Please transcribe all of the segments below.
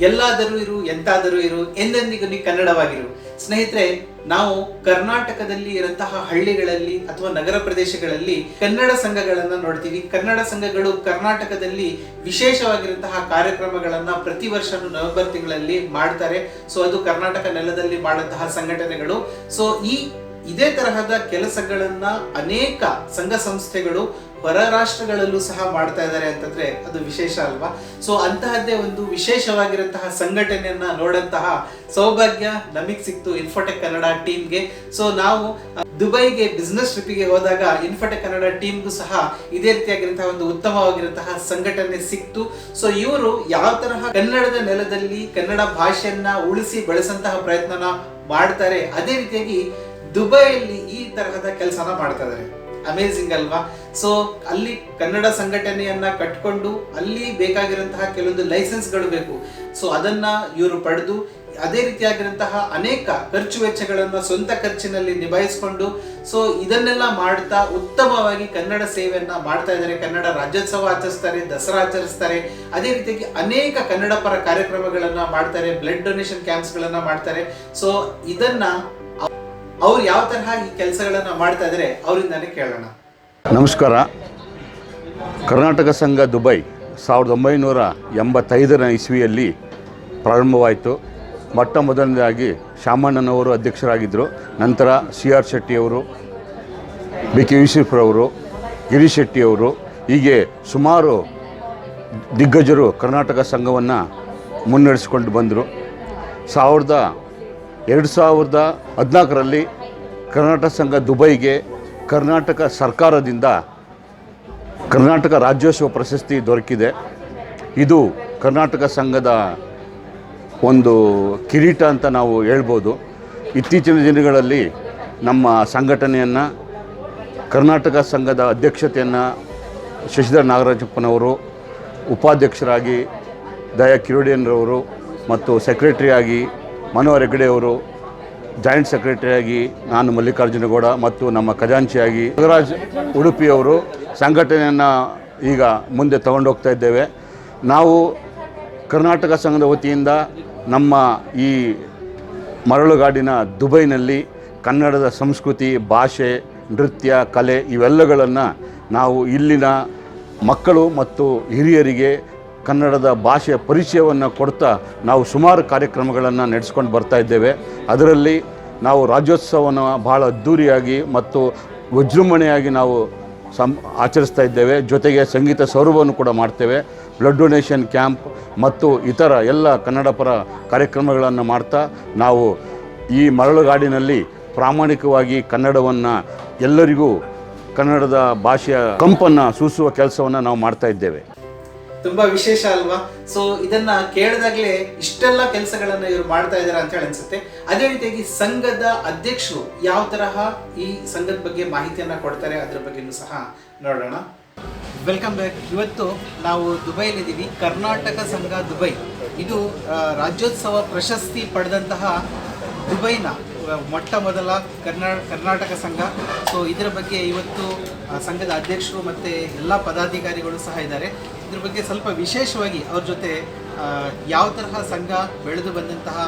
ಎಲ್ಲಾದರೂ ಇರು, ಎಂತಾದರೂ ಇರು, ಎಂದೆಂದಿಗೂ ನೀ ಕನ್ನಡವಾಗಿರು. ಸ್ನೇಹಿತರೆ, ನಾವು ಕರ್ನಾಟಕದಲ್ಲಿ ಇರಂತಹ ಹಳ್ಳಿಗಳಲ್ಲಿ ಅಥವಾ ನಗರ ಪ್ರದೇಶಗಳಲ್ಲಿ ಕನ್ನಡ ಸಂಘಗಳನ್ನ ನೋಡ್ತೀವಿ. ಕನ್ನಡ ಸಂಘಗಳು ಕರ್ನಾಟಕದಲ್ಲಿ ವಿಶೇಷವಾಗಿರುವಂತಹ ಕಾರ್ಯಕ್ರಮಗಳನ್ನ ಪ್ರತಿ ವರ್ಷ ನವೆಂಬರ್ ತಿಂಗಳಲ್ಲಿ ಮಾಡ್ತಾರೆ. ಸೊ ಅದು ಕರ್ನಾಟಕ ನೆಲದಲ್ಲಿ ಮಾಡುವಂತಹ ಸಂಘಟನೆಗಳು. ಸೊ ಈ ಇದೇ ತರಹದ ಕೆಲಸಗಳನ್ನ ಅನೇಕ ಸಂಘ ಸಂಸ್ಥೆಗಳು ಹೊರ ಸಹ ಮಾಡ್ತಾ ಇದ್ದಾರೆ ಅಂತಂದ್ರೆ ಅದು ವಿಶೇಷ ಅಲ್ವಾ? ಸೊ ಅಂತಹದ್ದೇ ಒಂದು ವಿಶೇಷವಾಗಿರುವಂತಹ ಸಂಘಟನೆಯನ್ನ ನೋಡಂತಹ ಸೌಭಾಗ್ಯ ನಮಗ್ ಸಿಕ್ತು ಇನ್ಫೋಟೆಕ್ ಕನ್ನಡ ಟೀಮ್ಗೆ. ಸೊ ನಾವು ದುಬೈಗೆ ಬಿಸ್ನೆಸ್ ಟ್ರಿಪ್ಗೆ ಹೋದಾಗ ಇನ್ಫೋಟೆಕ್ ಕನ್ನಡ ಟೀಮ್ಗೂ ಸಹ ಇದೇ ರೀತಿಯಾಗಿರುವಂತಹ ಒಂದು ಉತ್ತಮವಾಗಿರುವಂತಹ ಸಂಘಟನೆ ಸಿಕ್ತು. ಸೊ ಇವರು ಯಾವ ತರಹ ಕನ್ನಡದ ನೆಲದಲ್ಲಿ ಕನ್ನಡ ಭಾಷೆಯನ್ನ ಉಳಿಸಿ ಬೆಳೆಸಂತಹ ಪ್ರಯತ್ನನ ಮಾಡ್ತಾರೆ, ಅದೇ ರೀತಿಯಾಗಿ ದುಬೈಯಲ್ಲಿ ಈ ತರಹದ ಕೆಲಸನ ಮಾಡ್ತಾ ಇದ್ದಾರೆ. ಅಮೇಸಿಂಗ್ ಅಲ್ವಾ? ಸೊ ಅಲ್ಲಿ ಕನ್ನಡ ಸಂಘಟನೆಯನ್ನ ಕಟ್ಕೊಂಡು ಅಲ್ಲಿ ಬೇಕಾಗಿರುವಂತಹ ಕೆಲವೊಂದು ಲೈಸೆನ್ಸ್ಗಳು ಬೇಕು. ಸೊ ಅದನ್ನ ಇವರು ಪಡೆದು ಅದೇ ರೀತಿಯಾಗಿರುವಂತಹ ಅನೇಕ ಖರ್ಚು ವೆಚ್ಚಗಳನ್ನ ಸ್ವಂತ ಖರ್ಚಿನಲ್ಲಿ ನಿಭಾಯಿಸಿಕೊಂಡು ಸೊ ಇದನ್ನೆಲ್ಲ ಮಾಡ್ತಾ ಉತ್ತಮವಾಗಿ ಕನ್ನಡ ಸೇವೆಯನ್ನ ಮಾಡ್ತಾ ಇದ್ದಾರೆ. ಕನ್ನಡ ರಾಜ್ಯೋತ್ಸವ ಆಚರಿಸ್ತಾರೆ, ದಸರಾ ಆಚರಿಸ್ತಾರೆ. ಅದೇ ರೀತಿಯಾಗಿ ಅನೇಕ ಕನ್ನಡ ಪರ ಕಾರ್ಯಕ್ರಮಗಳನ್ನ ಮಾಡ್ತಾರೆ ಬ್ಲಡ್ ಡೊನೇಷನ್ ಕ್ಯಾಂಪ್ಸ್ ಗಳನ್ನ ಮಾಡ್ತಾರೆ. ಸೊ ಇದನ್ನ ಅವ್ರು ಯಾವ ತರಹ ಈ ಕೆಲಸಗಳನ್ನ ಮಾಡ್ತಾ ಇದ್ದಾರೆ ಅವರಿಂದಾನೇ ಕೇಳೋಣ. ನಮಸ್ಕಾರ. ಕರ್ನಾಟಕ ಸಂಘ ದುಬೈ ಸಾವಿರದ ಒಂಬೈನೂರ ಎಂಬತ್ತೈದರ ಇಸ್ವಿಯಲ್ಲಿ ಪ್ರಾರಂಭವಾಯಿತು. ಮೊಟ್ಟ ಮೊದಲನೇದಾಗಿ ಶಾಮಣ್ಣನವರು ಅಧ್ಯಕ್ಷರಾಗಿದ್ದರು. ನಂತರ ಸಿ ಆರ್ ಶೆಟ್ಟಿಯವರು ಬಿ ಕೆ ಯೂಸುಫ್ರವರು, ಗಿರೀಶ್ ಶೆಟ್ಟಿಯವರು, ಹೀಗೆ ಸುಮಾರು ದಿಗ್ಗಜರು ಕರ್ನಾಟಕ ಸಂಘವನ್ನು ಮುನ್ನಡೆಸಿಕೊಂಡು ಬಂದರು. ಸಾವಿರದ ಎರಡು ಸಾವಿರದ ಹದಿನಾಲ್ಕರಲ್ಲಿ ಕರ್ನಾಟಕ ಸಂಘ ದುಬೈಗೆ ಕರ್ನಾಟಕ ಸರ್ಕಾರದಿಂದ ಕರ್ನಾಟಕ ರಾಜ್ಯೋತ್ಸವ ಪ್ರಶಸ್ತಿ ದೊರಕಿದೆ. ಇದು ಕರ್ನಾಟಕ ಸಂಘದ ಒಂದು ಕಿರೀಟ ಅಂತ ನಾವು ಹೇಳ್ಬೋದು. ಇತ್ತೀಚಿನ ದಿನಗಳಲ್ಲಿ ನಮ್ಮ ಸಂಘಟನೆಯನ್ನು, ಕರ್ನಾಟಕ ಸಂಘದ ಅಧ್ಯಕ್ಷತೆಯನ್ನು ಶಶಿಧರ್ ನಾಗರಾಜಪ್ಪನವರು, ಉಪಾಧ್ಯಕ್ಷರಾಗಿ ದಯಾ ಕಿರೋಡಿಯನ್ರವರು ಮತ್ತು ಸೆಕ್ರೆಟರಿಯಾಗಿ ಮನೋಹರ್ ಹೆಗ್ಡೆಯವರು ಜಾಯಿಂಟ್ ಸೆಕ್ರೆಟರಿಯಾಗಿ ನಾನು ಮಲ್ಲಿಕಾರ್ಜುನಗೌಡ ಮತ್ತು ನಮ್ಮ ಖಜಾಂಚಿಯಾಗಿ ನಾಗರಾಜ್ ಉಡುಪಿಯವರು ಸಂಘಟನೆಯನ್ನು ಈಗ ಮುಂದೆ ತಗೊಂಡೋಗ್ತಾ ಇದ್ದೇವೆ. ನಾವು ಕರ್ನಾಟಕ ಸಂಘದ ವತಿಯಿಂದ ನಮ್ಮ ಈ ಮರಳುಗಾಡಿನ ದುಬೈನಲ್ಲಿ ಕನ್ನಡದ ಸಂಸ್ಕೃತಿ, ಭಾಷೆ, ನೃತ್ಯ, ಕಲೆ ಇವೆಲ್ಲಗಳನ್ನು ನಾವು ಇಲ್ಲಿನ ಮಕ್ಕಳು ಮತ್ತು ಹಿರಿಯರಿಗೆ ಕನ್ನಡದ ಭಾಷೆಯ ಪರಿಚಯವನ್ನು ಕೊಡ್ತಾ ನಾವು ಸುಮಾರು ಕಾರ್ಯಕ್ರಮಗಳನ್ನು ನಡೆಸ್ಕೊಂಡು ಬರ್ತಾ ಇದ್ದೇವೆ. ಅದರಲ್ಲಿ ನಾವು ರಾಜ್ಯೋತ್ಸವವನ್ನು ಭಾಳ ಅದ್ಧೂರಿಯಾಗಿ ಮತ್ತು ವಿಜೃಂಭಣೆಯಾಗಿ ನಾವು ಸಂ, ಆಚರಿಸ್ತಾ ಇದ್ದೇವೆ. ಜೊತೆಗೆ ಸಂಗೀತ ಸೌರಭವನ್ನು ಕೂಡ ಮಾಡ್ತೇವೆ. ಬ್ಲಡ್ ಡೊನೇಷನ್ ಕ್ಯಾಂಪ್ ಮತ್ತು ಇತರ ಎಲ್ಲ ಕನ್ನಡ ಪರ ಕಾರ್ಯಕ್ರಮಗಳನ್ನು ಮಾಡ್ತಾ ನಾವು ಈ ಮರಳುಗಾಡಿನಲ್ಲಿ ಪ್ರಾಮಾಣಿಕವಾಗಿ ಕನ್ನಡವನ್ನು ಎಲ್ಲರಿಗೂ ಕನ್ನಡದ ಭಾಷೆಯ ಕಂಪನ್ನು ಸೂಸುವ ಕೆಲಸವನ್ನು ನಾವು ಮಾಡ್ತಾ ಇದ್ದೇವೆ. ತುಂಬಾ ವಿಶೇಷ ಅಲ್ವಾ? ಸೊ ಇದನ್ನ ಕೇಳಿದಾಗ್ಲೇ ಇಷ್ಟೆಲ್ಲ ಕೆಲಸಗಳನ್ನ ಇವರು ಮಾಡ್ತಾ ಇದ್ದಾರೆ ಅಂತ ಹೇಳಿ ಅನ್ಸುತ್ತೆ. ಅದೇ ರೀತಿಯಾಗಿ ಸಂಘದ ಅಧ್ಯಕ್ಷರು ಯಾವ ತರಹ ಈ ಸಂಘದ ಬಗ್ಗೆ ಮಾಹಿತಿಯನ್ನ ಕೊಡ್ತಾರೆ ಅದ್ರ ಬಗ್ಗೆನೂ ಸಹ ನೋಡೋಣ. ವೆಲ್ಕಮ್ ಬ್ಯಾಕ್ ಇವತ್ತು ನಾವು ದುಬೈಲಿದ್ದೀವಿ ಕರ್ನಾಟಕ ಸಂಘ ದುಬೈ. ಇದು ರಾಜ್ಯೋತ್ಸವ ಪ್ರಶಸ್ತಿ ಪಡೆದಂತಹ ದುಬೈನ ಮೊಟ್ಟ ಮೊದಲ ಕರ್ನಾ, ಕರ್ನಾಟಕ ಸಂಘ. ಸೊ ಇದರ ಬಗ್ಗೆ ಇವತ್ತು ಸಂಘದ ಅಧ್ಯಕ್ಷರು ಮತ್ತು ಎಲ್ಲ ಪದಾಧಿಕಾರಿಗಳು ಸಹ ಇದ್ದಾರೆ. ಇದ್ರ ಬಗ್ಗೆ ಸ್ವಲ್ಪ ವಿಶೇಷವಾಗಿ ಅವ್ರ ಜೊತೆ ಯಾವ ತರಹ ಸಂಘ ಬೆಳೆದು ಬಂದಂತಹ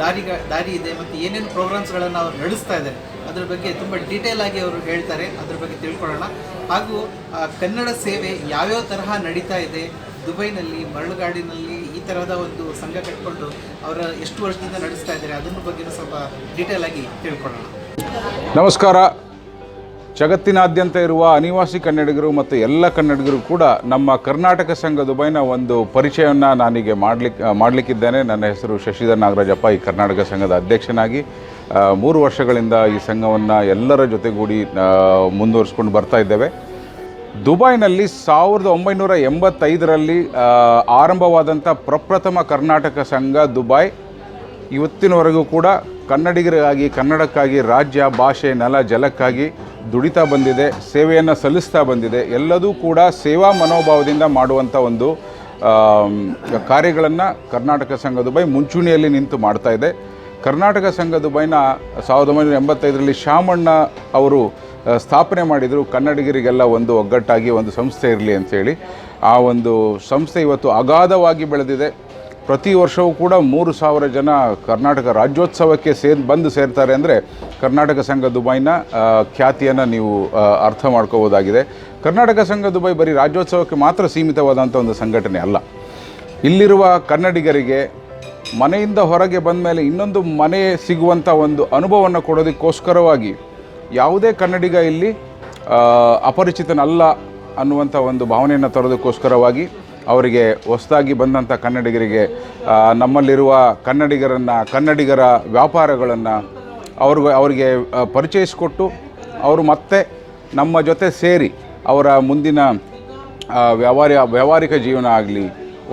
ದಾರಿಗ, ದಾರಿ ಇದೆ ಮತ್ತು ಏನೇನು ಪ್ರೋಗ್ರಾಮ್ಸ್ಗಳನ್ನು ಅವ್ರು ನಡೆಸ್ತಾ ಇದ್ದಾರೆ, ಅದ್ರ ಬಗ್ಗೆ ತುಂಬ ಡೀಟೇಲ್ ಆಗಿ ಅವರು ಹೇಳ್ತಾರೆ, ಅದ್ರ ಬಗ್ಗೆ ತಿಳ್ಕೊಳ್ಳೋಣ. ಹಾಗೂ ಕನ್ನಡ ಸೇವೆ ಯಾವ್ಯಾವ ತರಹ ನಡೀತಾ ಇದೆ, ದುಬೈನಲ್ಲಿ, ಮರಳುಗಾಡಿನಲ್ಲಿ ಈ ತರಹದ ಒಂದು ಸಂಘ ಕಟ್ಕೊಂಡು ಅವರ ಎಷ್ಟು ವರ್ಷದಿಂದ ನಡೆಸ್ತಾ ಇದ್ದಾರೆ, ಅದನ್ನ ಬಗ್ಗೆ ಸ್ವಲ್ಪ ಡೀಟೇಲ್ ಆಗಿ ತಿಳ್ಕೊಳ್ಳೋಣ. ನಮಸ್ಕಾರ. ಜಗತ್ತಿನಾದ್ಯಂತ ಇರುವ ಅನಿವಾಸಿ ಕನ್ನಡಿಗರು ಮತ್ತು ಎಲ್ಲ ಕನ್ನಡಿಗರು ಕೂಡ ನಮ್ಮ ಕರ್ನಾಟಕ ಸಂಘ ದುಬೈನ ಒಂದು ಪರಿಚಯವನ್ನು ನಾನೀಗ ಮಾಡಲಿಕ್ಕೆ ಮಾಡಲಿಕ್ಕಿದ್ದೇನೆ. ನನ್ನ ಹೆಸರು ಶಶಿಧರ್ ನಾಗರಾಜಪ್ಪ, ಈ ಕರ್ನಾಟಕ ಸಂಘದ ಅಧ್ಯಕ್ಷನಾಗಿ. ಮೂರು ವರ್ಷಗಳಿಂದ ಈ ಸಂಘವನ್ನು ಎಲ್ಲರ ಜೊತೆಗೂಡಿ ಮುಂದುವರಿಸ್ಕೊಂಡು ಬರ್ತಾ ಇದ್ದೇವೆ. ದುಬೈನಲ್ಲಿ ಸಾವಿರದ ಒಂಬೈನೂರ ಎಂಬತ್ತೈದರಲ್ಲಿ ಆರಂಭವಾದಂಥ ಪ್ರಪ್ರಥಮ ಕರ್ನಾಟಕ ಸಂಘ ದುಬೈ. ಇವತ್ತಿನವರೆಗೂ ಕೂಡ ಕನ್ನಡಿಗರಿಗಾಗಿ, ಕನ್ನಡಕ್ಕಾಗಿ, ರಾಜ್ಯ, ಭಾಷೆ, ನೆಲ, ಜಲಕ್ಕಾಗಿ ದುಡಿತಾ ಬಂದಿದೆ, ಸೇವೆಯನ್ನು ಸಲ್ಲಿಸ್ತಾ ಬಂದಿದೆ. ಎಲ್ಲದೂ ಕೂಡ ಸೇವಾ ಮನೋಭಾವದಿಂದ ಮಾಡುವಂಥ ಒಂದು ಕಾರ್ಯಗಳನ್ನು ಕರ್ನಾಟಕ ಸಂಘ ದುಬೈ ಮುಂಚೂಣಿಯಲ್ಲಿ ನಿಂತು ಮಾಡ್ತಾ ಇದೆ. ಕರ್ನಾಟಕ ಸಂಘ ದುಬೈನ ಸಾವಿರದ ಒಂಬೈನೂರ ಎಂಬತ್ತೈದರಲ್ಲಿ ಶಾಮಣ್ಣ ಅವರು ಸ್ಥಾಪನೆ ಮಾಡಿದರು. ಕನ್ನಡಿಗರಿಗೆಲ್ಲ ಒಂದು ಒಗ್ಗಟ್ಟಾಗಿ ಒಂದು ಸಂಸ್ಥೆ ಇರಲಿ ಅಂಥೇಳಿ ಆ ಒಂದು ಸಂಸ್ಥೆ ಇವತ್ತು ಅಗಾಧವಾಗಿ ಬೆಳೆದಿದೆ. ಪ್ರತಿ ವರ್ಷವೂ ಕೂಡ ಮೂರು ಸಾವಿರ ಜನ ಕರ್ನಾಟಕ ರಾಜ್ಯೋತ್ಸವಕ್ಕೆ ಸೇರ್, ಬಂದು ಸೇರ್ತಾರೆ ಅಂದರೆ ಕರ್ನಾಟಕ ಸಂಘ ದುಬೈನ ಖ್ಯಾತಿಯನ್ನು ನೀವು ಅರ್ಥ ಮಾಡ್ಕೋಬೋದಾಗಿದೆ. ಕರ್ನಾಟಕ ಸಂಘ ದುಬೈ ಬರೀ ರಾಜ್ಯೋತ್ಸವಕ್ಕೆ ಮಾತ್ರ ಸೀಮಿತವಾದಂಥ ಒಂದು ಸಂಘಟನೆ ಅಲ್ಲ. ಇಲ್ಲಿರುವ ಕನ್ನಡಿಗರಿಗೆ ಮನೆಯಿಂದ ಹೊರಗೆ ಬಂದ ಮೇಲೆ ಇನ್ನೊಂದು ಮನೆ ಸಿಗುವಂಥ ಒಂದು ಅನುಭವವನ್ನು ಕೊಡೋದಕ್ಕೋಸ್ಕರವಾಗಿ ಯಾವುದೇ ಕನ್ನಡಿಗ ಇಲ್ಲಿ ಅಪರಿಚಿತನಲ್ಲ ಅನ್ನುವಂಥ ಒಂದು ಭಾವನೆಯನ್ನು ತರೋದಕ್ಕೋಸ್ಕರವಾಗಿ ಅವರಿಗೆ ಹೊಸದಾಗಿ ಬಂದಂಥ ಕನ್ನಡಿಗರಿಗೆ ನಮ್ಮಲ್ಲಿರುವ ಕನ್ನಡಿಗರನ್ನು, ಕನ್ನಡಿಗರ ವ್ಯಾಪಾರಗಳನ್ನು ಅವ್ರಿಗೆ ಅವರಿಗೆ ಪರಿಚಯಿಸಿಕೊಟ್ಟು ಅವರು ಮತ್ತೆ ನಮ್ಮ ಜೊತೆ ಸೇರಿ ಅವರ ಮುಂದಿನ ವ್ಯಾಪಾರಿ ವ್ಯಾವಹಾರಿಕ ಜೀವನ ಆಗಲಿ,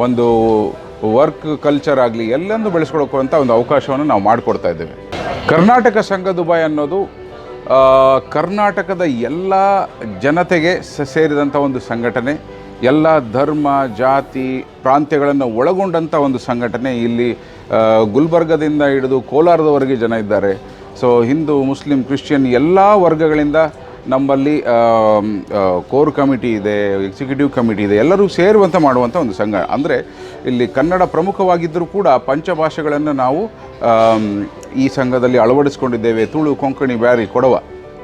ಒಂದು ವರ್ಕ್ ಕಲ್ಚರ್ ಆಗಲಿ ಎಲ್ಲೆಂದು ಬೆಳೆಸ್ಕೊಳಕ್ಕಂಥ ಒಂದು ಅವಕಾಶವನ್ನು ನಾವು ಮಾಡಿಕೊಡ್ತಾ ಇದ್ದೇವೆ. ಕರ್ನಾಟಕ ಸಂಘ ದುಬಾಯ್ ಅನ್ನೋದು ಕರ್ನಾಟಕದ ಎಲ್ಲ ಜನತೆಗೆ ಸೇರಿದಂಥ ಒಂದು ಸಂಘಟನೆ. ಎಲ್ಲ ಧರ್ಮ, ಜಾತಿ, ಪ್ರಾಂತ್ಯಗಳನ್ನು ಒಳಗೊಂಡಂಥ ಒಂದು ಸಂಘಟನೆ ಇಲ್ಲಿ ಗುಲ್ಬರ್ಗದಿಂದ ಹಿಡಿದು ಕೋಲಾರದವರೆಗೆ ಜನ ಇದ್ದಾರೆ. ಸೊ ಹಿಂದೂ, ಮುಸ್ಲಿಂ, ಕ್ರಿಶ್ಚಿಯನ್ ಎಲ್ಲ ವರ್ಗಗಳಿಂದ ನಮ್ಮಲ್ಲಿ ಕೋರ್ ಕಮಿಟಿ ಇದೆ, ಎಕ್ಸಿಕ್ಯೂಟಿವ್ ಕಮಿಟಿ ಇದೆ, ಎಲ್ಲರೂ ಸೇರುವಂಥ ಮಾಡುವಂಥ ಒಂದು ಸಂಘ. ಅಂದರೆ ಇಲ್ಲಿ ಕನ್ನಡ ಪ್ರಮುಖವಾಗಿದ್ದರೂ ಕೂಡ ಪಂಚಭಾಷೆಗಳನ್ನು ನಾವು ಈ ಸಂಘದಲ್ಲಿ ಅಳವಡಿಸ್ಕೊಂಡಿದ್ದೇವೆ. ತುಳು, ಕೊಂಕಣಿ, ಬ್ಯಾರಿ, ಕೊಡವ.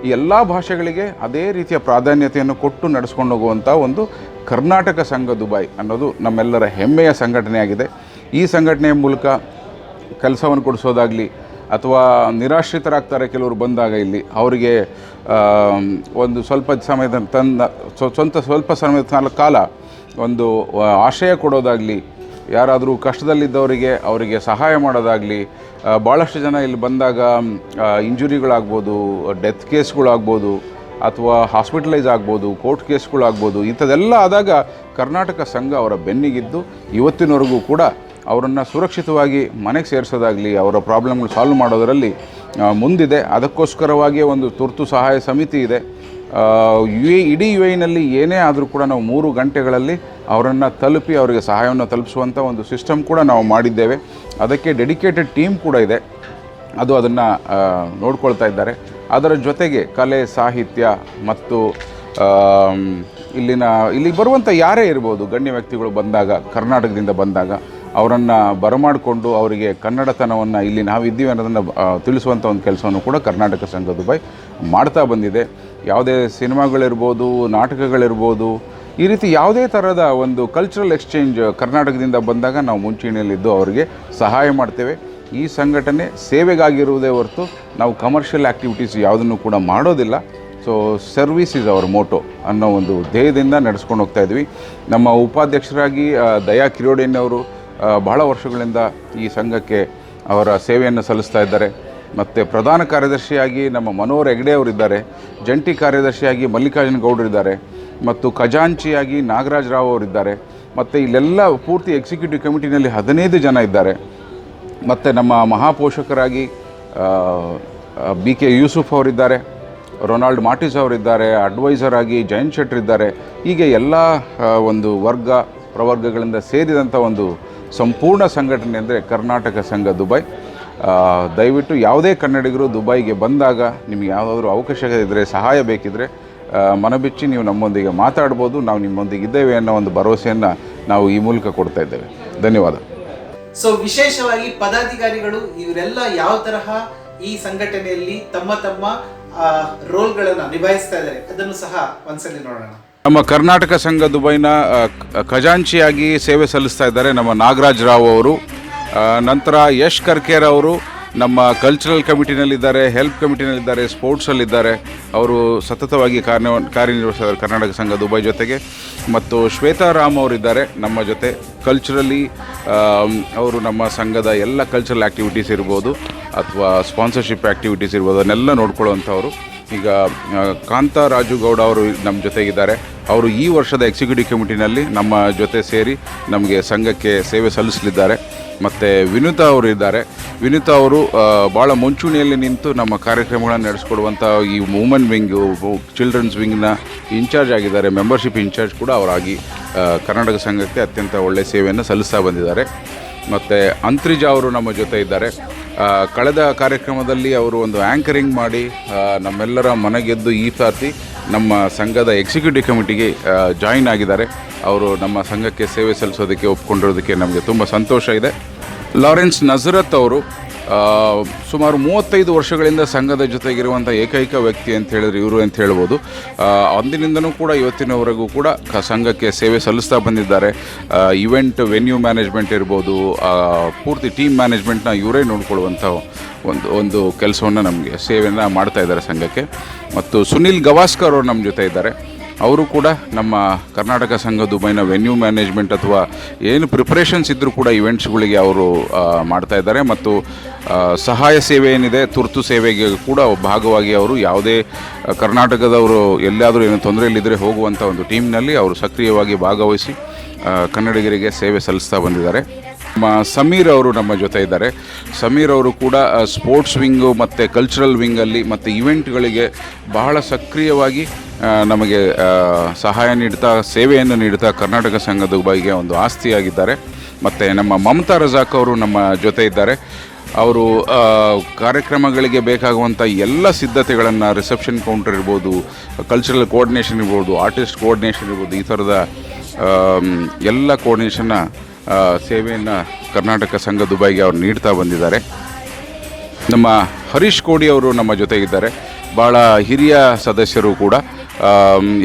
ಈ ಎಲ್ಲ ಭಾಷೆಗಳಿಗೆ ಅದೇ ರೀತಿಯ ಪ್ರಾಧಾನ್ಯತೆಯನ್ನು ಕೊಟ್ಟು ನಡೆಸ್ಕೊಂಡು ಹೋಗುವಂಥ ಒಂದು ಕರ್ನಾಟಕ ಸಂಘ ದುಬೈ ಅನ್ನೋದು ನಮ್ಮೆಲ್ಲರ ಹೆಮ್ಮೆಯ ಸಂಘಟನೆಯಾಗಿದೆ. ಈ ಸಂಘಟನೆಯ ಮೂಲಕ ಕೆಲಸವನ್ನು ಕೊಡಿಸೋದಾಗಲಿ ಅಥವಾ ನಿರಾಶ್ರಿತರಾಗ್ತಾರೆ ಕೆಲವರು ಬಂದಾಗ ಇಲ್ಲಿ, ಅವರಿಗೆ ಒಂದು ಸ್ವಲ್ಪ ಸಮಯದ ತನ್ನ, ಸ್ವ- ಸ್ವಂತ ಸ್ವಲ್ಪ ಸಮಯದ ಕಾಲ- ಒಂದು ಆಶಯ ಕೊಡೋದಾಗಲಿ, ಯಾರಾದರೂ ಕಷ್ಟದಲ್ಲಿದ್ದವರಿಗೆ ಅವರಿಗೆ ಸಹಾಯ ಮಾಡೋದಾಗಲಿ ಭಾಳಷ್ಟು ಜನ ಇಲ್ಲಿ ಬಂದಾಗ ಇಂಜುರಿಗಳಾಗ್ಬೋದು, ಡೆತ್ ಕೇಸ್ಗಳಾಗ್ಬೋದು ಅಥವಾ ಹಾಸ್ಪಿಟಲೈಸ್ ಆಗ್ಬೋದು ಕೋರ್ಟ್ ಕೇಸ್ಗಳಾಗ್ಬೋದು ಇಂಥದ್ದೆಲ್ಲ ಆದಾಗ ಕರ್ನಾಟಕ ಸಂಘ ಅವರ ಬೆನ್ನಿಗಿದ್ದು ಇವತ್ತಿನವರೆಗೂ ಕೂಡ ಅವರನ್ನು ಸುರಕ್ಷಿತವಾಗಿ ಮನೆಗೆ ಸೇರಿಸೋದಾಗಲಿ, ಅವರ ಪ್ರಾಬ್ಲಮ್ಗಳು ಸಾಲ್ವ್ ಮಾಡೋದರಲ್ಲಿ ಮುಂದಿದೆ. ಅದಕ್ಕೋಸ್ಕರವಾಗಿಯೇ ಒಂದು ತುರ್ತು ಸಹಾಯ ಸಮಿತಿ ಇದೆ. ಯು ಎ, ಇಡೀ ಯು ಎನಲ್ಲಿ ಏನೇ ಆದರೂ ಕೂಡ ನಾವು ಮೂರು ಗಂಟೆಗಳಲ್ಲಿ ಅವರನ್ನು ತಲುಪಿ ಅವರಿಗೆ ಸಹಾಯವನ್ನು ತಲುಪಿಸುವಂಥ ಒಂದು ಸಿಸ್ಟಮ್ ಕೂಡ ನಾವು ಮಾಡಿದ್ದೇವೆ. ಅದಕ್ಕೆ ಡೆಡಿಕೇಟೆಡ್ ಟೀಮ್ ಕೂಡ ಇದೆ. ಅದು ಅದನ್ನು ನೋಡ್ಕೊಳ್ತಾ ಇದ್ದಾರೆ. ಅದರ ಜೊತೆಗೆ ಕಲೆ, ಸಾಹಿತ್ಯ ಮತ್ತು ಇಲ್ಲಿನ, ಇಲ್ಲಿಗೆ ಬರುವಂಥ ಯಾರೇ ಇರ್ಬೋದು, ಗಣ್ಯ ವ್ಯಕ್ತಿಗಳು ಬಂದಾಗ, ಕರ್ನಾಟಕದಿಂದ ಬಂದಾಗ, ಅವರನ್ನು ಬರಮಾಡಿಕೊಂಡು ಅವರಿಗೆ ಕನ್ನಡತನವನ್ನು ಇಲ್ಲಿ ನಾವಿದ್ದೀವಿ ಅನ್ನೋದನ್ನು ತಿಳಿಸುವಂಥ ಒಂದು ಕೆಲಸವನ್ನು ಕೂಡ ಕರ್ನಾಟಕ ಸಂಘ ದುಬೈ ಮಾಡ್ತಾ ಬಂದಿದೆ. ಯಾವುದೇ ಸಿನಿಮಾಗಳಿರ್ಬೋದು, ನಾಟಕಗಳಿರ್ಬೋದು, ಈ ರೀತಿ ಯಾವುದೇ ಥರದ ಒಂದು ಕಲ್ಚರಲ್ ಎಕ್ಸ್ಚೇಂಜ್ ಕರ್ನಾಟಕದಿಂದ ಬಂದಾಗ ನಾವು ಮುಂಚೂಣಿಯಲ್ಲಿದ್ದು ಅವರಿಗೆ ಸಹಾಯ ಮಾಡ್ತೇವೆ. ಈ ಸಂಘಟನೆ ಸೇವೆಗಾಗಿರುವುದೇ ಹೊರತು ನಾವು ಕಮರ್ಷಿಯಲ್ ಆ್ಯಕ್ಟಿವಿಟೀಸ್ ಯಾವುದನ್ನು ಕೂಡ ಮಾಡೋದಿಲ್ಲ. So service is our motto ಅನ್ನೋ ಒಂದು ಧ್ಯೇಯದಿಂದ ನಡೆಸ್ಕೊಂಡು ಹೋಗ್ತಾ ಇದ್ವಿ. ನಮ್ಮ ಉಪಾಧ್ಯಕ್ಷರಾಗಿ ದಯಾ ಆ, ಬಹಳ ವರ್ಷಗಳಿಂದ ಈ ಸಂಘಕ್ಕೆ ಅವರ ಸೇವೆಯನ್ನು ಸಲ್ಲಿಸ್ತಾ ಇದ್ದಾರೆ. ಮತ್ತು ಪ್ರಧಾನ ಕಾರ್ಯದರ್ಶಿಯಾಗಿ ನಮ್ಮ ಮನೋಹರ್ ಹೆಗ್ಡೆ ಅವರಿದ್ದಾರೆ. ಜಂಟಿ ಕಾರ್ಯದರ್ಶಿಯಾಗಿ ಮಲ್ಲಿಕಾರ್ಜುನ ಗೌಡರಿದ್ದಾರೆ ಮತ್ತು ಖಜಾಂಚಿಯಾಗಿ ನಾಗರಾಜ್ ರಾವ್ ಅವರಿದ್ದಾರೆ. ಮತ್ತು ಇಲ್ಲೆಲ್ಲ ಪೂರ್ತಿ ಎಕ್ಸಿಕ್ಯೂಟಿವ್ ಕಮಿಟಿನಲ್ಲಿ ಹದಿನೈದು ಜನ ಇದ್ದಾರೆ. ಮತ್ತು ನಮ್ಮ ಮಹಾಪೋಷಕರಾಗಿ ಬಿ ಕೆ ಯೂಸುಫ್ ಅವರಿದ್ದಾರೆ, ರೊನಾಲ್ಡ್ ಮಾರ್ಟಿಸ್ ಅವರಿದ್ದಾರೆ, ಅಡ್ವೈಸರ್ ಆಗಿ ಜಯಂತ್ ಶೆಟ್ಟರ್ ಇದ್ದಾರೆ. ಹೀಗೆ ಎಲ್ಲ ಒಂದು ವರ್ಗ, ಪ್ರವರ್ಗಗಳಿಂದ ಸೇರಿದಂಥ ಒಂದು ಸಂಪೂರ್ಣ ಸಂಘಟನೆ ಅಂದರೆ ಕರ್ನಾಟಕ ಸಂಘ ದುಬೈ. ದಯವಿಟ್ಟು ಯಾವುದೇ ಕನ್ನಡಿಗರು ದುಬೈಗೆ ಬಂದಾಗ ನಿಮಗೆ ಯಾವುದಾದ್ರೂ ಅವಕಾಶ ಇದ್ದರೆ ಸಹಾಯ ಬೇಕಿದ್ದರೆ ಮನಬಿಚ್ಚಿ ನೀವು ನಮ್ಮೊಂದಿಗೆ ಮಾತಾಡ್ಬೋದು. ನಾವು ನಿಮ್ಮೊಂದಿಗೆ ಇದ್ದೇವೆ ಅನ್ನೋ ಒಂದು ಭರವಸೆಯನ್ನು ನಾವು ಈ ಮೂಲಕ ಕೊಡ್ತಾ ಇದ್ದೇವೆ. ಧನ್ಯವಾದ. ಸೊ ವಿಶೇಷವಾಗಿ ಪದಾಧಿಕಾರಿಗಳು ಇವರೆಲ್ಲ ಯಾವ ತರಹ ಈ ಸಂಘಟನೆಯಲ್ಲಿ ತಮ್ಮ ತಮ್ಮ ರೋಲ್ಗಳನ್ನು ನಿಭಾಯಿಸ್ತಾ ಇದ್ದಾರೆ, ಅದನ್ನು ಸಹ ಒಂದ್ಸಲಿ ನೋಡೋಣ. ನಮ್ಮ ಕರ್ನಾಟಕ ಸಂಘ ದುಬೈನ ಖಜಾಂಚಿಯಾಗಿ ಸೇವೆ ಸಲ್ಲಿಸ್ತಾ ಇದ್ದಾರೆ ನಮ್ಮ ನಾಗರಾಜ್ ರಾವ್ ಅವರು. ನಂತರ ಯಶ್ ಕರ್ಕೇರ್ ಅವರು ನಮ್ಮ ಕಲ್ಚರಲ್ ಕಮಿಟಿನಲ್ಲಿದ್ದಾರೆ ಹೆಲ್ಪ್ ಕಮಿಟಿನಲ್ಲಿದ್ದಾರೆ ಸ್ಪೋರ್ಟ್ಸಲ್ಲಿದ್ದಾರೆ ಅವರು ಸತತವಾಗಿ ಕಾರ್ಯ ಕಾರ್ಯನಿರ್ವಹಿಸಿದ್ದಾರೆ ಕರ್ನಾಟಕ ಸಂಘ ದುಬೈ ಜೊತೆಗೆ. ಮತ್ತು ಶ್ವೇತಾ ರಾಮ್ ಅವರಿದ್ದಾರೆ ನಮ್ಮ ಜೊತೆ. ಕಲ್ಚರಲಿ ಅವರು ನಮ್ಮ ಸಂಘದ ಎಲ್ಲ ಕಲ್ಚರಲ್ ಆ್ಯಕ್ಟಿವಿಟೀಸ್ ಇರ್ಬೋದು, ಅಥವಾ ಸ್ಪಾನ್ಸರ್ಶಿಪ್ ಆ್ಯಕ್ಟಿವಿಟೀಸ್ ಇರ್ಬೋದು, ಅದನ್ನೆಲ್ಲ ನೋಡ್ಕೊಳ್ಳುವಂಥವ್ರು. ಈಗ ಕಾಂತ ಗೌಡ ಅವರು ನಮ್ಮ ಜೊತೆಗಿದ್ದಾರೆ. ಅವರು ಈ ವರ್ಷದ ಎಕ್ಸಿಕ್ಯೂಟಿವ್ ಕಮಿಟಿನಲ್ಲಿ ನಮ್ಮ ಜೊತೆ ಸೇರಿ ನಮಗೆ ಸಂಘಕ್ಕೆ ಸೇವೆ ಸಲ್ಲಿಸಲಿದ್ದಾರೆ. ಮತ್ತು ವಿನುತಾ ಅವರು ಇದ್ದಾರೆ. ವಿನುತಾ ಅವರು ಭಾಳ ಮುಂಚೂಣಿಯಲ್ಲಿ ನಿಂತು ನಮ್ಮ ಕಾರ್ಯಕ್ರಮಗಳನ್ನು ನಡೆಸ್ಕೊಡುವಂಥ ಈ ವುಮೆನ್ ವಿಂಗು, ಚಿಲ್ಡ್ರನ್ಸ್ ವಿಂಗ್ನ ಇನ್ಚಾರ್ಜ್ ಆಗಿದ್ದಾರೆ. ಮೆಂಬರ್ಶಿಪ್ ಇನ್ಚಾರ್ಜ್ ಕೂಡ ಅವರಾಗಿ ಕರ್ನಾಟಕ ಸಂಘಕ್ಕೆ ಅತ್ಯಂತ ಒಳ್ಳೆಯ ಸೇವೆಯನ್ನು ಸಲ್ಲಿಸ್ತಾ ಬಂದಿದ್ದಾರೆ. ಮತ್ತು ಅಂತ್ರಿಜಾ ಅವರು ನಮ್ಮ ಜೊತೆ ಇದ್ದಾರೆ. ಕಳೆದ ಕಾರ್ಯಕ್ರಮದಲ್ಲಿ ಅವರು ಒಂದು ಆ್ಯಂಕರಿಂಗ್ ಮಾಡಿ ನಮ್ಮೆಲ್ಲರ ಮನೆಗೆದ್ದು ಈ ಸಾರ್ತಿ ನಮ್ಮ ಸಂಘದ ಎಕ್ಸಿಕ್ಯೂಟಿವ್ ಕಮಿಟಿಗೆ ಜಾಯಿನ್ ಆಗಿದ್ದಾರೆ. ಅವರು ನಮ್ಮ ಸಂಘಕ್ಕೆ ಸೇವೆ ಸಲ್ಲಿಸೋದಕ್ಕೆ ಒಪ್ಕೊಂಡಿರೋದಕ್ಕೆ ನಮಗೆ ತುಂಬ ಸಂತೋಷ ಇದೆ. ಲಾರೆನ್ಸ್ ನಜರತ್ ಅವರು ಸುಮಾರು ಮೂವತ್ತೈದು ವರ್ಷಗಳಿಂದ ಸಂಘದ ಜೊತೆಗಿರುವಂಥ ಏಕೈಕ ವ್ಯಕ್ತಿ ಅಂತ ಹೇಳಿದ್ರೆ ಇವರು ಅಂತ ಹೇಳ್ಬೋದು. ಅಂದಿನಿಂದನೂ ಕೂಡ ಇವತ್ತಿನವರೆಗೂ ಕೂಡ ಸಂಘಕ್ಕೆ ಸೇವೆ ಸಲ್ಲಿಸ್ತಾ ಬಂದಿದ್ದಾರೆ. ಇವೆಂಟ್ ವೆನ್ಯೂ ಮ್ಯಾನೇಜ್ಮೆಂಟ್ ಇರ್ಬೋದು ಪೂರ್ತಿ ಟೀಮ್ ಮ್ಯಾನೇಜ್ಮೆಂಟ್ನ ಇವರೇ ನೋಡ್ಕೊಳ್ಳುವಂಥ ಒಂದು ಒಂದು ಕೆಲಸವನ್ನು ನಮಗೆ ಸೇವೆಯನ್ನು ಮಾಡ್ತಾ ಇದ್ದಾರೆ ಸಂಘಕ್ಕೆ. ಮತ್ತು ಸುನಿಲ್ ಗವಾಸ್ಕರ್ ಅವರು ನಮ್ಮ ಜೊತೆ ಇದ್ದಾರೆ. ಅವರು ಕೂಡ ನಮ್ಮ ಕರ್ನಾಟಕ ಸಂಘ ದುಬೈನ ವೆನ್ಯೂ ಮ್ಯಾನೇಜ್ಮೆಂಟ್ ಅಥವಾ ಏನು ಪ್ರಿಪ್ರೇಷನ್ಸ್ ಇದ್ದರೂ ಕೂಡ ಇವೆಂಟ್ಸ್ಗಳಿಗೆ ಅವರು ಮಾಡ್ತಾ ಇದ್ದಾರೆ. ಮತ್ತು ಸಹಾಯ ಸೇವೆ ಏನಿದೆ, ತುರ್ತು ಸೇವೆಗೆ ಕೂಡ ಭಾಗವಾಗಿ ಅವರು ಯಾವುದೇ ಕರ್ನಾಟಕದವರು ಎಲ್ಲಾದರೂ ಏನು ತೊಂದರೆಯಲ್ಲಿದ್ದರೆ ಹೋಗುವಂಥ ಒಂದು ಟೀಮ್ನಲ್ಲಿ ಅವರು ಸಕ್ರಿಯವಾಗಿ ಭಾಗವಹಿಸಿ ಕನ್ನಡಿಗರಿಗೆ ಸೇವೆ ಸಲ್ಲಿಸ್ತಾ ಬಂದಿದ್ದಾರೆ. ನಮ್ಮ ಸಮೀರ್ ಅವರು ನಮ್ಮ ಜೊತೆ ಇದ್ದಾರೆ. ಸಮೀರ್ ಅವರು ಕೂಡ ಸ್ಪೋರ್ಟ್ಸ್ ವಿಂಗು ಮತ್ತು ಕಲ್ಚರಲ್ ವಿಂಗಲ್ಲಿ ಮತ್ತು ಇವೆಂಟ್ಗಳಿಗೆ ಬಹಳ ಸಕ್ರಿಯವಾಗಿ ನಮಗೆ ಸಹಾಯ ನೀಡ್ತಾ, ಸೇವೆಯನ್ನು ನೀಡ್ತಾ ಕರ್ನಾಟಕ ಸಂಘ ಬಗ್ಗೆ ಒಂದು ಆಸ್ತಿಯಾಗಿದ್ದಾರೆ. ಮತ್ತು ನಮ್ಮ ಮಮತಾ ರಜಾಕ್ ಅವರು ನಮ್ಮ ಜೊತೆ ಇದ್ದಾರೆ. ಅವರು ಕಾರ್ಯಕ್ರಮಗಳಿಗೆ ಬೇಕಾಗುವಂಥ ಎಲ್ಲ ಸಿದ್ಧತೆಗಳನ್ನು ರಿಸೆಪ್ಷನ್ ಕೌಂಟರ್ ಇರ್ಬೋದು ಕಲ್ಚರಲ್ ಕೋರ್ಡಿನೇಷನ್ ಇರ್ಬೋದು ಆರ್ಟಿಸ್ಟ್ ಕೋರ್ಡಿನೇಷನ್ ಇರ್ಬೋದು, ಈ ಥರದ ಎಲ್ಲ ಕೋರ್ಡಿನೇಷನ್ನ ಸೇವೆಯನ್ನು ಕರ್ನಾಟಕ ಸಂಘ ದುಬೈಗೆ ಅವರು ನೀಡ್ತಾ ಬಂದಿದ್ದಾರೆ. ನಮ್ಮ ಹರೀಶ್ ಕೋಡಿ ಅವರು ನಮ್ಮ ಜೊತೆಗಿದ್ದಾರೆ. ಭಾಳ ಹಿರಿಯ ಸದಸ್ಯರು ಕೂಡ.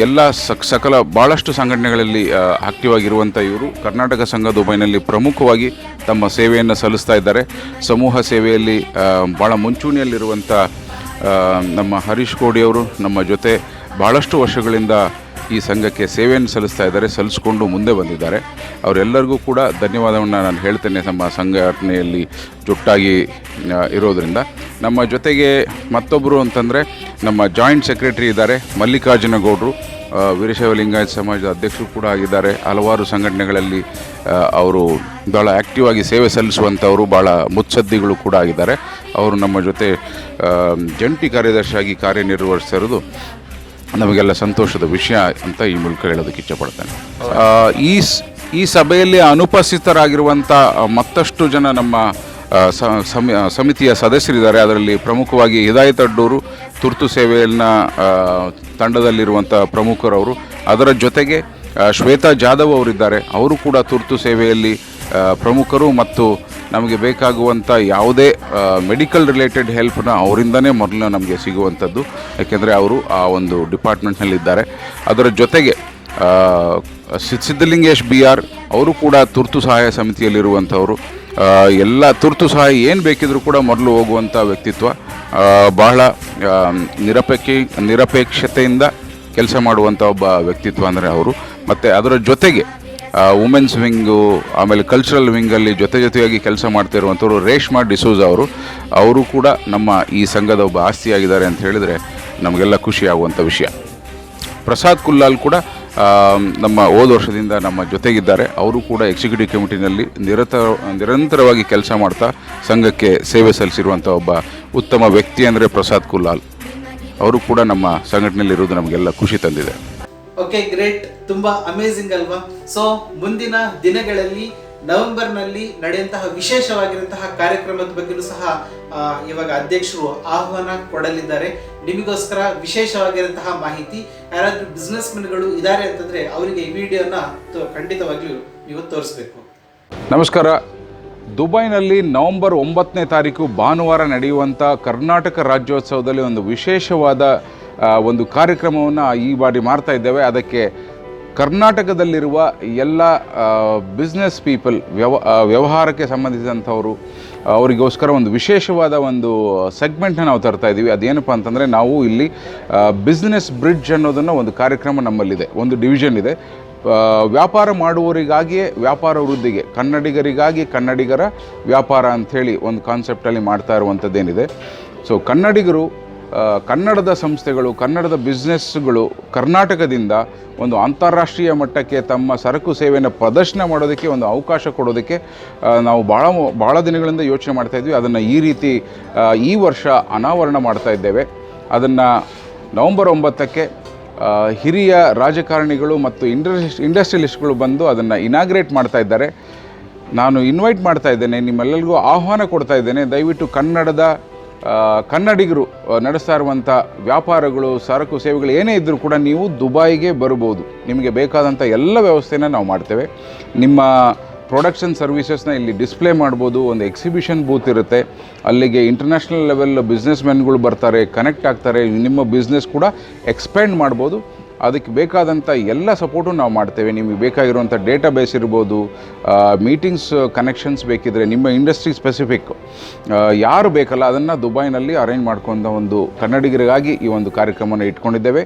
ಎಲ್ಲ ಸಕ್, ಸಕಲ ಭಾಳಷ್ಟು ಸಂಘಟನೆಗಳಲ್ಲಿ ಆಕ್ಟಿವ್ ಆಗಿರುವಂಥ ಇವರು. ಕರ್ನಾಟಕ ಸಂಘ ದುಬೈನಲ್ಲಿ ಪ್ರಮುಖವಾಗಿ ತಮ್ಮ ಸೇವೆಯನ್ನು ಸಲ್ಲಿಸ್ತಾ ಇದ್ದಾರೆ. ಸಮೂಹ ಸೇವೆಯಲ್ಲಿ ಭಾಳ ಮುಂಚೂಣಿಯಲ್ಲಿರುವಂಥ ನಮ್ಮ ಹರೀಶ್ ಕೋಡಿ ಅವರು ನಮ್ಮ ಜೊತೆ ಭಾಳಷ್ಟು ವರ್ಷಗಳಿಂದ ಈ ಸಂಘಕ್ಕೆ ಸೇವೆಯನ್ನು ಸಲ್ಲಿಸ್ತಾ ಇದ್ದಾರೆ, ಸಲ್ಲಿಸ್ಕೊಂಡು ಮುಂದೆ ಬಂದಿದ್ದಾರೆ. ಅವರೆಲ್ಲರಿಗೂ ಕೂಡ ಧನ್ಯವಾದವನ್ನು ನಾನು ಹೇಳ್ತೇನೆ. ನಮ್ಮ ಸಂಘಟನೆಯಲ್ಲಿ ಜೊಟ್ಟಾಗಿ ಇರೋದರಿಂದ. ನಮ್ಮ ಜೊತೆಗೆ ಮತ್ತೊಬ್ಬರು ಅಂತಂದರೆ ನಮ್ಮ ಜಾಯಿಂಟ್ ಸೆಕ್ರೆಟರಿ ಇದ್ದಾರೆ ಮಲ್ಲಿಕಾರ್ಜುನ ಗೌಡರು ವೀರಶೈವ ಲಿಂಗಾಯತ ಸಮಾಜದ ಅಧ್ಯಕ್ಷರು ಕೂಡ ಆಗಿದ್ದಾರೆ. ಹಲವಾರು ಸಂಘಟನೆಗಳಲ್ಲಿ ಅವರು ಭಾಳ ಆ್ಯಕ್ಟಿವ್ ಆಗಿ ಸೇವೆ ಸಲ್ಲಿಸುವಂಥವರು ಭಾಳ ಮುತ್ಸದ್ದಿಗಳು ಕೂಡ ಆಗಿದ್ದಾರೆ. ಅವರು ನಮ್ಮ ಜೊತೆ ಜಂಟಿ ಕಾರ್ಯದರ್ಶಿಯಾಗಿ ಕಾರ್ಯನಿರ್ವಹಿಸಿರೋದು ನಮಗೆಲ್ಲ ಸಂತೋಷದ ವಿಷಯ ಅಂತ ಈ ಮೂಲಕ ಹೇಳೋದಕ್ಕೆ ಇಚ್ಛಪಡ್ತೇನೆ. ಈ ಈ ಸಭೆಯಲ್ಲಿ ಅನುಪಸ್ಥಿತರಾಗಿರುವಂಥ ಮತ್ತಷ್ಟು ಜನ ನಮ್ಮ ಸಮಿತಿಯ ಸದಸ್ಯರಿದ್ದಾರೆ. ಅದರಲ್ಲಿ ಪ್ರಮುಖವಾಗಿ ಹಿದಾಯತ್ ಅಡ್ಡೂರು ತುರ್ತು ಸೇವೆಯನ್ನ ತಂಡದಲ್ಲಿರುವಂಥ ಪ್ರಮುಖರವರು. ಅದರ ಜೊತೆಗೆ ಶ್ವೇತಾ ಜಾಧವ್ ಅವರಿದ್ದಾರೆ. ಅವರು ಕೂಡ ತುರ್ತು ಸೇವೆಯಲ್ಲಿ ಪ್ರಮುಖರು ಮತ್ತು ನಮಗೆ ಬೇಕಾಗುವಂಥ ಯಾವುದೇ ಮೆಡಿಕಲ್ ರಿಲೇಟೆಡ್ ಹೆಲ್ಪ್ನ ಅವರಿಂದನೇ ಮೊದಲು ನಮಗೆ ಸಿಗುವಂಥದ್ದು. ಯಾಕೆಂದರೆ ಅವರು ಆ ಒಂದು ಡಿಪಾರ್ಟ್ಮೆಂಟ್ನಲ್ಲಿದ್ದಾರೆ ಅದರ ಜೊತೆಗೆ ಸಿದ್ಧಲಿಂಗೇಶ್ ಬಿ ಆರ್ ಅವರು ಕೂಡ ತುರ್ತು ಸಹಾಯ ಸಮಿತಿಯಲ್ಲಿರುವಂಥವರು. ಎಲ್ಲ ತುರ್ತು ಸಹಾಯ ಏನು ಬೇಕಿದ್ರೂ ಕೂಡ ಮೊದಲು ಹೋಗುವಂಥ ವ್ಯಕ್ತಿತ್ವ. ಬಹಳ ನಿರಪೇಕ್ಷ, ನಿರಪೇಕ್ಷತೆಯಿಂದ ಕೆಲಸ ಮಾಡುವಂಥ ಒಬ್ಬ ವ್ಯಕ್ತಿತ್ವ ಅಂದರೆ ಅವರು. ಮತ್ತು ಅದರ ಜೊತೆಗೆ ವುಮೆನ್ಸ್ ವಿಂಗು ಆಮೇಲೆ ಕಲ್ಚರಲ್ ವಿಂಗಲ್ಲಿ ಜೊತೆ ಜೊತೆಯಾಗಿ ಕೆಲಸ ಮಾಡ್ತಿರುವಂಥವ್ರು ರೇಷ್ಮಾ ಡಿಸೋಜ್ ಅವರು. ಅವರು ಕೂಡ ನಮ್ಮ ಈ ಸಂಘದ ಒಬ್ಬ ಆಸ್ತಿಯಾಗಿದ್ದಾರೆ ಅಂತ ಹೇಳಿದರೆ ನಮಗೆಲ್ಲ ಖುಷಿಯಾಗುವಂಥ ವಿಷಯ. ಪ್ರಸಾದ್ ಕುಲ್ಲಾಲ್ ಕೂಡ ನಮ್ಮ ಹೋದ ವರ್ಷದಿಂದ ನಮ್ಮ ಜೊತೆಗಿದ್ದಾರೆ. ಅವರು ಕೂಡ ಎಕ್ಸಿಕ್ಯೂಟಿವ್ ಕಮಿಟಿನಲ್ಲಿ ನಿರತ, ನಿರಂತರವಾಗಿ ಕೆಲಸ ಮಾಡ್ತಾ ಸಂಘಕ್ಕೆ ಸೇವೆ ಸಲ್ಲಿಸಿರುವಂಥ ಒಬ್ಬ ಉತ್ತಮ ವ್ಯಕ್ತಿ ಅಂದರೆ ಪ್ರಸಾದ್ ಕುಲಾಲ್. ಅವರು ಕೂಡ ನಮ್ಮ ಸಂಘಟನೆಯಲ್ಲಿರುವುದು ನಮಗೆಲ್ಲ ಖುಷಿ ತಂದಿದೆ. ಓಕೆ ಗ್ರೇಟ್ ತುಂಬಾ ಅಮೇಝಿಂಗ್ ಅಲ್ವಾ? ಸೊ ಮುಂದಿನ ದಿನಗಳಲ್ಲಿ ನವೆಂಬರ್ನಲ್ಲಿ ನಡೆಯುವಂತಹ ವಿಶೇಷವಾಗಿರುವಂತಹ ಕಾರ್ಯಕ್ರಮದ ಬಗ್ಗೆಯೂ ಸಹ ಇವಾಗ ಅಧ್ಯಕ್ಷರು ಆಹ್ವಾನ ಕೊಡಲಿದ್ದಾರೆ. ನಿಮಗೋಸ್ಕರ ವಿಶೇಷವಾಗಿರುವಂತಹ ಮಾಹಿತಿ, ಯಾರಾದರೂ ಬಿಸ್ನೆಸ್ಗಳು ಇದ್ದಾರೆ ಅಂತಂದ್ರೆ ಅವರಿಗೆ ಈ ವಿಡಿಯೋನ ಖಂಡಿತವಾಗಿಯೂ ನೀವು ತೋರಿಸ್ಬೇಕು. ನಮಸ್ಕಾರ. ದುಬೈನಲ್ಲಿ ನವೆಂಬರ್ ಒಂಬತ್ತನೇ ತಾರೀಕು ಭಾನುವಾರ ನಡೆಯುವಂಥ ಕರ್ನಾಟಕ ರಾಜ್ಯೋತ್ಸವದಲ್ಲಿ ಒಂದು ವಿಶೇಷವಾದ ಒಂದು ಕಾರ್ಯಕ್ರಮವನ್ನು ಈ ಬಾರಿ ಮಾಡ್ತಾ ಇದ್ದೇವೆ. ಅದಕ್ಕೆ ಕರ್ನಾಟಕದಲ್ಲಿರುವ ಎಲ್ಲ ಬಿಸ್ನೆಸ್ ಪೀಪಲ್ ವ್ಯವ ವ್ಯವಹಾರಕ್ಕೆ ಸಂಬಂಧಿಸಿದಂಥವರು ಅವರಿಗೋಸ್ಕರ ಒಂದು ವಿಶೇಷವಾದ ಒಂದು ಸೆಗ್ಮೆಂಟ್ನ ನಾವು ತರ್ತಾ ಇದ್ದೀವಿ ಅದೇನಪ್ಪ ಅಂತಂದರೆ ನಾವು ಇಲ್ಲಿ ಬಿಸ್ನೆಸ್ ಬ್ರಿಡ್ಜ್ ಅನ್ನೋದನ್ನು ಒಂದು ಕಾರ್ಯಕ್ರಮ ನಮ್ಮಲ್ಲಿದೆ. ಒಂದು ಡಿವಿಷನ್ ಇದೆ. ವ್ಯಾಪಾರ ಮಾಡುವವರಿಗಾಗಿಯೇ ವ್ಯಾಪಾರ ವೃದ್ಧಿಗೆ, ಕನ್ನಡಿಗರಿಗಾಗಿ ಕನ್ನಡಿಗರ ವ್ಯಾಪಾರ ಅಂಥೇಳಿ ಒಂದು ಕಾನ್ಸೆಪ್ಟಲ್ಲಿ ಮಾಡ್ತಾ ಇರುವಂಥದ್ದೇನಿದೆ. ಸೊ ಕನ್ನಡಿಗರು ಕನ್ನಡದ ಸಂಸ್ಥೆಗಳು, ಕನ್ನಡದ ಬಿಸ್ನೆಸ್ಗಳು ಕರ್ನಾಟಕದಿಂದ ಒಂದು ಅಂತಾರಾಷ್ಟ್ರೀಯ ಮಟ್ಟಕ್ಕೆ ತಮ್ಮ ಸರಕು ಸೇವೆಯನ್ನು ಪ್ರದರ್ಶನ ಮಾಡೋದಕ್ಕೆ ಒಂದು ಅವಕಾಶ ಕೊಡೋದಕ್ಕೆ ನಾವು ಭಾಳ ಭಾಳ ದಿನಗಳಿಂದ ಯೋಚನೆ ಮಾಡ್ತಾಯಿದ್ವಿ ಅದನ್ನು ಈ ರೀತಿ ಈ ವರ್ಷ ಅನಾವರಣ ಮಾಡ್ತಾ ಇದ್ದೇವೆ. ಅದನ್ನು ನವಂಬರ್ ಒಂಬತ್ತಕ್ಕೆ ಹಿರಿಯ ರಾಜಕಾರಣಿಗಳು ಮತ್ತು ಇಂಡಸ್, ಇಂಡಸ್ಟ್ರಿಯಲಿಸ್ಟ್ಗಳು ಬಂದು ಅದನ್ನು ಇನಾಗ್ರೇಟ್ ಮಾಡ್ತಾ ಇದ್ದಾರೆ. ನಾನು ಇನ್ವೈಟ್ ಮಾಡ್ತಾ ಇದ್ದೇನೆ, ನಿಮ್ಮೆಲ್ಲರಿಗೂ ಆಹ್ವಾನ ಕೊಡ್ತಾ ಇದ್ದೇನೆ. ದಯವಿಟ್ಟು ಕನ್ನಡದ ಕನ್ನಡಿಗರು ನಡೆಸ್ತಾ ಇರುವಂಥ ವ್ಯಾಪಾರಗಳು, ಸರಕು, ಸೇವೆಗಳು ಏನೇ ಇದ್ದರೂ ಕೂಡ ನೀವು ದುಬಾಯಿಗೆ ಬರ್ಬೋದು ನಿಮಗೆ ಬೇಕಾದಂಥ ಎಲ್ಲ ವ್ಯವಸ್ಥೆನ ನಾವು ಮಾಡ್ತೇವೆ. ನಿಮ್ಮ ಪ್ರೊಡಕ್ಷನ್ ಸರ್ವಿಸಸ್ನ ಇಲ್ಲಿ ಡಿಸ್ಪ್ಲೇ ಮಾಡ್ಬೋದು, ಒಂದು ಎಕ್ಸಿಬಿಷನ್ ಬೂತ್ ಇರುತ್ತೆ. ಅಲ್ಲಿಗೆ ಇಂಟರ್ನ್ಯಾಷನಲ್ ಲೆವೆಲ್ ಬಿಸ್ನೆಸ್ ಮೆನ್ಗಳು ಬರ್ತಾರೆ ಕನೆಕ್ಟ್ ಆಗ್ತಾರೆ, ನಿಮ್ಮ ಬಿಸ್ನೆಸ್ ಕೂಡ ಎಕ್ಸ್ಪ್ಯಾಂಡ್ ಮಾಡ್ಬೋದು. ಅದಕ್ಕೆ ಬೇಕಾದಂಥ ಎಲ್ಲ ಸಪೋರ್ಟು ನಾವು ಮಾಡ್ತೇವೆ. ನಿಮಗೆ ಬೇಕಾಗಿರುವಂಥ ಡೇಟಾ ಬೇಸ್ ಇರ್ಬೋದು ಮೀಟಿಂಗ್ಸ್, ಕನೆಕ್ಷನ್ಸ್ ಬೇಕಿದ್ರೆ ನಿಮ್ಮ ಇಂಡಸ್ಟ್ರಿ ಸ್ಪೆಸಿಫಿಕ್ ಯಾರು ಬೇಕಲ್ಲ ಅದನ್ನು ದುಬೈನಲ್ಲಿ ಅರೇಂಜ್ ಮಾಡ್ಕೊಂಡ ಒಂದು ಕನ್ನಡಿಗರಿಗಾಗಿ ಈ ಒಂದು ಕಾರ್ಯಕ್ರಮವನ್ನು ಇಟ್ಕೊಂಡಿದ್ದೇವೆ.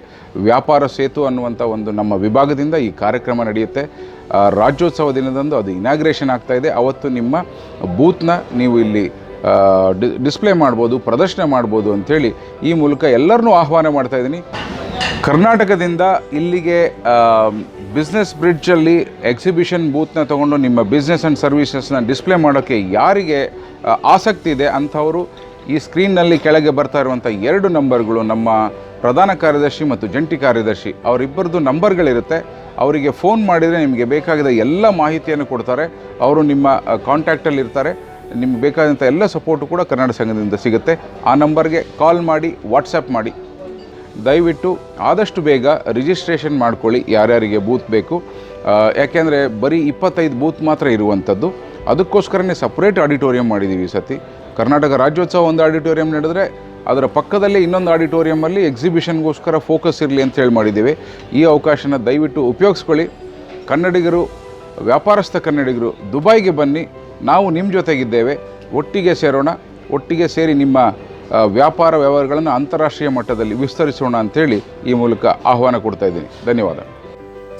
ವ್ಯಾಪಾರ ಸೇತು ಅನ್ನುವಂಥ ಒಂದು ನಮ್ಮ ವಿಭಾಗದಿಂದ ಈ ಕಾರ್ಯಕ್ರಮ ನಡೆಯುತ್ತೆ. ರಾಜ್ಯೋತ್ಸವ ದಿನದಂದು ಅದು ಇನಾಗ್ರೇಷನ್ ಆಗ್ತಾ ಇದೆ. ಅವತ್ತು ನಿಮ್ಮ ಬೂತ್ನ ನೀವು ಇಲ್ಲಿ ಡಿಸ್ಪ್ಲೇ ಮಾಡ್ಬೋದು, ಪ್ರದರ್ಶನ ಮಾಡ್ಬೋದು ಅಂಥೇಳಿ ಈ ಮೂಲಕ ಎಲ್ಲರನ್ನೂ ಆಹ್ವಾನ ಮಾಡ್ತಾ ಇದ್ದೀನಿ. ಕರ್ನಾಟಕದಿಂದ ಇಲ್ಲಿಗೆ ಬಿಸ್ನೆಸ್ ಬ್ರಿಡ್ಜಲ್ಲಿ ಎಕ್ಸಿಬಿಷನ್ ಬೂತ್ನ ತೊಗೊಂಡು ನಿಮ್ಮ ಬಿಸ್ನೆಸ್ ಆ್ಯಂಡ್ ಸರ್ವಿಸಸ್ನ ಡಿಸ್ಪ್ಲೇ ಮಾಡೋಕ್ಕೆ ಯಾರಿಗೆ ಆಸಕ್ತಿ ಇದೆ ಅಂಥವರು ಈ ಸ್ಕ್ರೀನ್ನಲ್ಲಿ ಕೆಳಗೆ ಬರ್ತಾ ಇರುವಂಥ ಎರಡು ನಂಬರ್ಗಳು ನಮ್ಮ ಪ್ರಧಾನ ಕಾರ್ಯದರ್ಶಿ ಮತ್ತು ಜಂಟಿ ಕಾರ್ಯದರ್ಶಿ. ಅವರಿಬ್ಬರದ್ದು ನಂಬರ್ಗಳಿರುತ್ತೆ ಅವರಿಗೆ ಫೋನ್ ಮಾಡಿದರೆ ನಿಮಗೆ ಬೇಕಾಗಿದ್ದ ಎಲ್ಲ ಮಾಹಿತಿಯನ್ನು ಕೊಡ್ತಾರೆ. ಅವರು ನಿಮ್ಮ ಕಾಂಟ್ಯಾಕ್ಟಲ್ಲಿ ಇರ್ತಾರೆ. ನಿಮ್ಗೆ ಬೇಕಾದಂಥ ಎಲ್ಲ ಸಪೋರ್ಟು ಕೂಡ ಕನ್ನಡ ಸಂಘದಿಂದ ಸಿಗುತ್ತೆ. ಆ ನಂಬರ್ಗೆ ಕಾಲ್ ಮಾಡಿ ವಾಟ್ಸಪ್ ಮಾಡಿ. ದಯವಿಟ್ಟು ಆದಷ್ಟು ಬೇಗ ರಿಜಿಸ್ಟ್ರೇಷನ್ ಮಾಡ್ಕೊಳ್ಳಿ. ಯಾರ್ಯಾರಿಗೆ ಬೂತ್ ಬೇಕು. ಯಾಕೆಂದರೆ ಬರೀ ಇಪ್ಪತ್ತೈದು ಬೂತ್ ಮಾತ್ರ ಇರುವಂಥದ್ದು. ಅದಕ್ಕೋಸ್ಕರನೇ ಸಪ್ರೇಟ್ ಆಡಿಟೋರಿಯಂ ಮಾಡಿದ್ದೀವಿ ಸತಿ. ಕರ್ನಾಟಕ ರಾಜ್ಯೋತ್ಸವ ಒಂದು ಆಡಿಟೋರಿಯಂ ನಡೆದರೆ ಅದರ ಪಕ್ಕದಲ್ಲೇ ಇನ್ನೊಂದು ಆಡಿಟೋರಿಯಮಲ್ಲಿ ಎಕ್ಸಿಬಿಷನ್ಗೋಸ್ಕರ ಫೋಕಸ್ ಇರಲಿ ಅಂತ ಹೇಳಿ ಮಾಡಿದ್ದೀವಿ. ಈ ಅವಕಾಶನ ದಯವಿಟ್ಟು ಉಪಯೋಗಿಸ್ಕೊಳ್ಳಿ. ಕನ್ನಡಿಗರು, ವ್ಯಾಪಾರಸ್ಥ ಕನ್ನಡಿಗರು, ದುಬೈಗೆ ಬನ್ನಿ. ನಾವು ನಿಮ್ಮ ಜೊತೆಗಿದ್ದೇವೆ. ಒಟ್ಟಿಗೆ ಸೇರೋಣ. ಒಟ್ಟಿಗೆ ಸೇರಿ ನಿಮ್ಮ ವ್ಯಾಪಾರ ವ್ಯವಹಾರಗಳನ್ನು ಅಂತಾರಾಷ್ಟ್ರೀಯ ಮಟ್ಟದಲ್ಲಿ ವಿಸ್ತರಿಸೋಣ ಅಂತೇಳಿ ಈ ಮೂಲಕ ಆಹ್ವಾನ ಕೊಡ್ತಾ ಇದ್ದೀನಿ. ಧನ್ಯವಾದ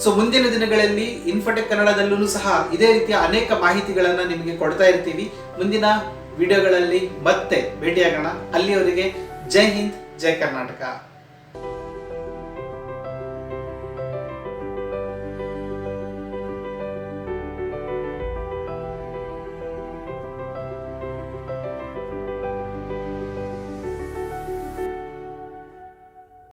ಸೊ ಮುಂದಿನ ದಿನಗಳಲ್ಲಿ ಇನ್ಫೋಟೆಕ್ ಕನ್ನಡದಲ್ಲೂ ಸಹ ಇದೇ ರೀತಿಯ ಅನೇಕ ಮಾಹಿತಿಗಳನ್ನು ನಿಮಗೆ ಕೊಡ್ತಾ ಇರ್ತೀವಿ. ಮುಂದಿನ ವಿಡಿಯೋಗಳಲ್ಲಿ ಮತ್ತೆ ಭೇಟಿಯಾಗೋಣ. ಅಲ್ಲಿಯವರೆಗೆ ಜೈ ಹಿಂದ್, ಜೈ ಕರ್ನಾಟಕ.